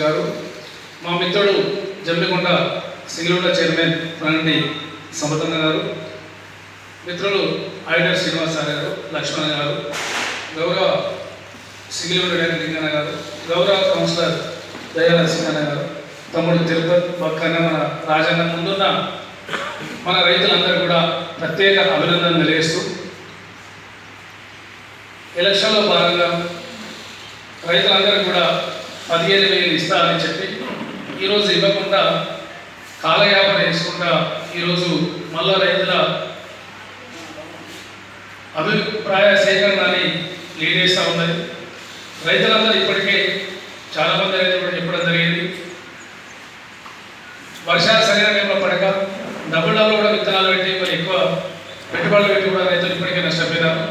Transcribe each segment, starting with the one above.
గారు మా మిత్రుడు జమ్మికొండ సింగిలుండ చైర్మన్ ప్రణి సమతన్న గారు మిత్రులు ఐడర్ శ్రీనివాస గారు లక్ష్మణ గారు గౌరవ సింగిలుండ లింగన్న గారు గౌరవ కౌన్సిలర్ దయాల సింగన్న గారు తమ్ముడు తిరుపతి పక్కన మన రాజన్న ముందున్న మన రైతులందరూ కూడా ప్రత్యేక అభినందన తెలియజేస్తూ ఎలక్షన్లో భాగంగా రైతులందరూ కూడా పదిహేను వేలు ఇస్తానని చెప్పి ఈరోజు ఇవ్వకుండా కాలయాపన వేసుకుంటా ఈరోజు మళ్ళా రైతుల అభిప్రాయ సేకరణని లీడ్ చేస్తూ ఉన్నది. రైతులందరూ ఇప్పటికే చాలామంది రైతులు చెప్పడం జరిగింది. వర్షాలు సరైన టైంలో పడక డబ్బులలో కూడా విత్తనాలు పెట్టి మరి ఎక్కువ పెట్టుబడులు పెట్టి కూడా రైతులు ఇప్పటికే నష్టపోయినారు.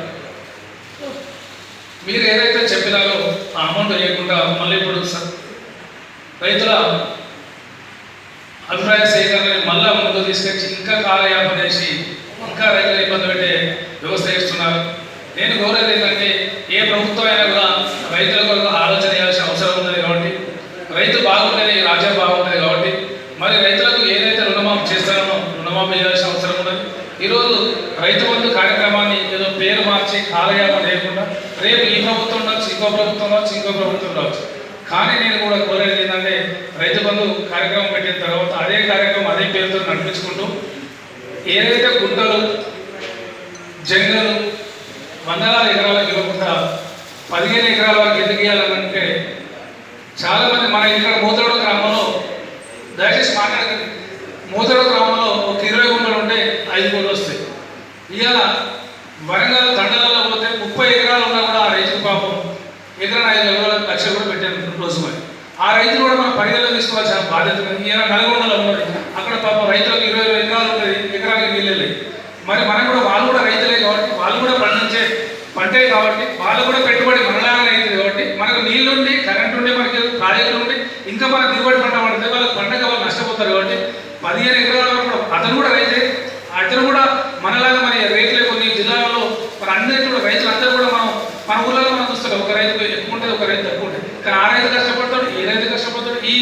మీరు ఏదైతే చెప్పినారో అమౌంట్ వేయకుండా మళ్ళీ ఇప్పుడు రైతుల అభిప్రాయ సేకరణ మళ్ళా ముందు తీసుకొచ్చి ఇంకా కాలయాపన చేసి ఇంకా రైతులు ఇబ్బంది పెట్టే వ్యవస్థ చేస్తున్నారు. నేను కోరేది ఏంటంటే ఏ ప్రభుత్వం అయినా కూడా రైతుల కొరకు ఆలోచన చేయాల్సిన అవసరం ఉన్నది కాబట్టి రైతు బాగుంటుంది రాజ్యం బాగుంటుంది కాబట్టి మరి రైతులకు ఏదైతే రుణమాఫీ చేస్తారో రుణమాఫీ చేయాల్సిన అవసరం ఉన్నది. ఈరోజు రైతు బంధు కార్యక్రమాన్ని మార్చి కాలయాపన లేకుండా రేపు ఈ ప్రభుత్వం ఉండొచ్చు ఇంకో ప్రభుత్వం రావచ్చు ఇంకో ప్రభుత్వం రావచ్చు కానీ నేను కూడా కోరేది ఏంటంటే రైతు బంధు కార్యక్రమం పెట్టిన తర్వాత అదే కార్యక్రమం అదే పేరుతో నడిపించుకుంటూ ఏదైతే గుంటలు జంగలు వందలాల ఎకరాలకు ఇవ్వకుండా పదిహేను ఎకరాల వరకు ఎందుకు ఇవ్వాలంటే చాలా మంది మన ఇక్కడ మూతడు గ్రామంలో దయచేసి మాట్లాడకండి. మూతరోడు గ్రామంలో ఒక ఇరవై గుంటలు ఉంటే ఐదు కోట్లు వస్తాయి ఇవాళ వరంగల్ తండలలో పోతే ముప్పై ఎకరాలు ఉన్నా కూడా ఆ రైతు పాపం ఎకరా ఐదు ఎకరాల లక్ష కూడా పెట్టాను రోజు మరి. ఆ రైతులు కూడా మనం పరిగణలో తీసుకోవాల్సిన బాధ్యత ఈయన నల్గొండలో ఉన్నాడు. అక్కడ పాపం రైతులకు ఇరవై ఇరవై ఎకరాలు ఉన్నది. ఎకరానికి నీళ్ళు మరి మనం కూడా వాళ్ళు కూడా రైతులే కాబట్టి వాళ్ళు కూడా పండించే పంటే కాబట్టి వాళ్ళు కూడా పెట్టుబడి మనలాగానే అవుతుంది కాబట్టి మనకు నీళ్ళు ఉండి కరెంట్ ఉండి మనకి ప్రాజెక్టులు ఉండి ఇంకా మన దిగుబడి పంట పడితే వాళ్ళకి పంటగా వాళ్ళు నష్టపోతారు కాబట్టి పదిహేను ఎకరాల వరకు అతను కూడా రైతే అతను కూడా మనలాగా మరి రైతులే కొన్ని జిల్లాలలో మరి అందరికీ కూడా రైతులు అందరూ కూడా మనం మన ఊళ్ళలో మనం చూస్తాం ఒక రైతు ఎక్కువ ఉంటుంది ఒక రైతు తక్కువ కానీ ఆ రైతు కష్టపడతాడు ఈ రైతు కష్టపడతాడు ఈ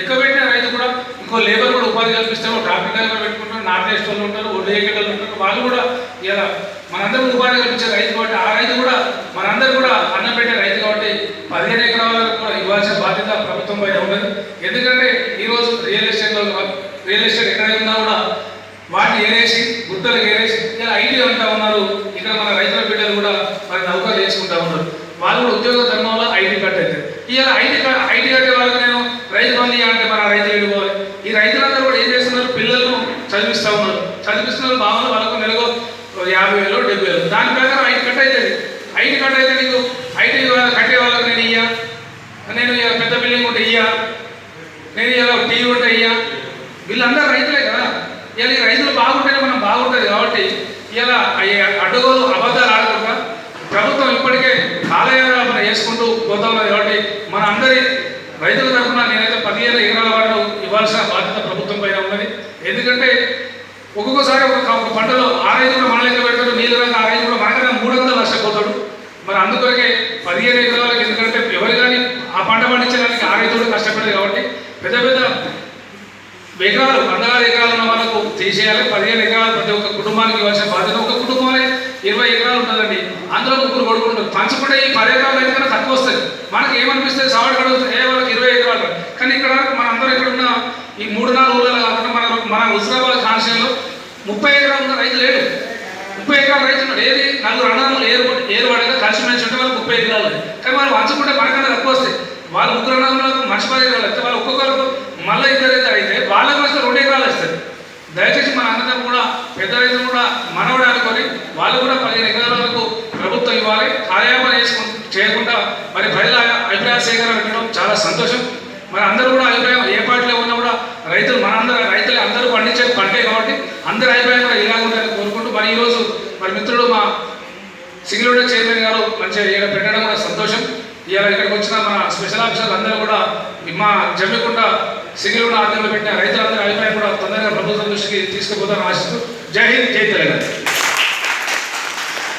ఎక్కువ పెట్టిన రైతు కూడా ఇంకో లేబర్ కూడా ఉపాధి కల్పిస్తారు ట్రాఫిక్ డ్రైవర్ పెట్టుకుంటారు నాట్ వాళ్ళు ఉంటారు ఒడ్డు ఏకేటోళ్ళు ఉంటారు వాళ్ళు కూడా ఇలా మనందరం ఉపాధి కల్పించే రైతు కాబట్టి ఆ రైతు కూడా మనందరూ కూడా అన్నం పెట్టే రైతు కాబట్టి పదిహేను ఎకరాల కూడా ఇవ్వాల్సిన బాధ్యత ప్రభుత్వం పైన ఉన్నది. ఎందుకంటే ఈరోజు రియల్ ఎస్టేట్లో రియల్ ఎస్టేట్ ఎక్కడ ఉన్నా కూడా వాటిని ఏరేసి గుట్టలకు ఏరేసి ఇలా ఐటీ అంటా ఉన్నారు. ఇక్కడ మన రైతు బిడ్డలు కూడా మరి నౌకలు చేసుకుంటా ఉన్నారు వాళ్ళు ఉద్యోగ ధర్మంలో ఐటీ కట్ అవుతారు ఇలా ఐటీ ఐటీ కట్టే వాళ్ళకి నేను రైతు బంధు అంటే మన రైతు వెళ్ళిపోవాలి ఈ రైతులందరూ కూడా ఏం చేస్తున్నారు? పిల్లలను చదివిస్తూ ఉన్నారు. చదివిస్తున్నారు భావన వాళ్ళకు నెలకు యాభై వేలు డెబ్బై వేలు. దాని ప్రకారం ఐటీ కట్ అవుతుంది ఐటీ కట్ అయితే నీకు ఐటీ కట్టే వాళ్ళకి నేను ఇయ్యా? నేను పెద్ద బిల్డింగ్ ఉంటే ఇయ్యా? నేను ఇలా టీవీ ఉంటే అయ్యా వీళ్ళందరూ రైతులే కదా. ఇలా ఈ రైతులు బాగుంటేనే మనం బాగుంటుంది కాబట్టి ఇలా అడ్డగోలు అబద్ధాలు ఆడకుండా ప్రభుత్వం ఇప్పటికే పోతా ఉన్నది కాబట్టి మన అందరి రైతుల తరఫున నేనైతే పదిహేను ఎకరాల వరకు ఇవ్వాల్సిన బాధ్యత ప్రభుత్వం పైన ఉన్నది. ఎందుకంటే ఒక్కొక్కసారి ఒక పంటలో ఆరైదు కూడా మన లెక్క పెడతాడు నీళ్ళు రాక ఆ కూడా మనకన్నా మూడు వందలు నష్టపోతాడు మరి అందుకొరకే పదిహేను ఎకరాలకు ఎందుకంటే ఎవరు కానీ ఆ పంట పండించడానికి ఆ రైతు కూడా కాబట్టి పెద్ద పెద్ద ఎకరాలు వందలాది ఎకరాలు ఉన్న వాళ్ళకు తీసేయాలి పదిహేను ఎకరాలు ప్రతి ఒక్క కుటుంబానికి ఇవ్వాల్సిన బాధ్యత. ఒక కుటుంబంలో ఇరవై అందులో ముగ్గురు కొడుకుంటారు పంచుకుంటే ఈ పది ఎకరాలు అయితే కన్నా తక్కువ వస్తుంది. మనకి ఏమనిపిస్తుంది సావాడు కడుగుతుంది ఏ వాళ్ళకి ఇరవై ఎకరాలు కానీ ఇక్కడ మన అందరూ ఇక్కడ ఉన్న ఈ మూడు నాలుగు ఊళ్ళలో కాకుండా మన మన హుజరాబాద్ కాన్స్టిట్యూన్లో ముప్పై ఎకరాలు ఉన్న రైతు లేడు. ముప్పై ఎకరాల రైతు ఉన్నాడు. ఏది? నలుగురు అన్నదమ్ములు ఏరు ఏరువాడగా కలిసి మెలిసి ఉంటే వాళ్ళు ముప్పై ఎకరాలు కానీ వాళ్ళు పంచుకుంటే మనకన్నా తక్కువ వస్తాయి. వాళ్ళు ముగ్గురు అన్నదమ్ములకు మంచి పది ఎకరాలు వస్తే వాళ్ళు ఒక్కొక్కరు మళ్ళీ ఇద్దరు ఇద్దరు అయితే వాళ్ళకి వస్తే రెండు ఎకరాలు వస్తాయి దయచేసి మన అన్నదమ్ము కూడా పెద్ద రైతులు కూడా మనవడు వాళ్ళు కూడా పదిహేను ఎకరాలు ఇవ్వాలి. కార్యాపన చేయకుండా మరి ప్రజల అభిప్రాయ సేకరణ పెట్టడం చాలా సంతోషం. మరి అందరూ కూడా అభిప్రాయం ఏ పార్టీలో ఉన్నా కూడా రైతులు మనందరూ రైతులు అందరూ పండించే పంటే కాబట్టి అందరి అభిప్రాయం కూడా ఇలా ఉండాలని కోరుకుంటూ మరి ఈరోజు మరి మిత్రుడు మా సింగిలోడ చైర్మన్ గారు మంచిగా ఇక్కడ పెట్టడం కూడా సంతోషం. ఇవాళ ఇక్కడికి వచ్చిన మన స్పెషల్ ఆఫీసర్లు అందరూ కూడా మా జమ్మికుంట సింగిలోడ ఆధ్వర్యంలో పెట్టిన రైతులందరి అభిప్రాయం కూడా తొందరగా ప్రభుత్వం దృష్టికి తీసుకుపోతారని ఆశిస్తూ జై హింద్ జై తెలంగాణ.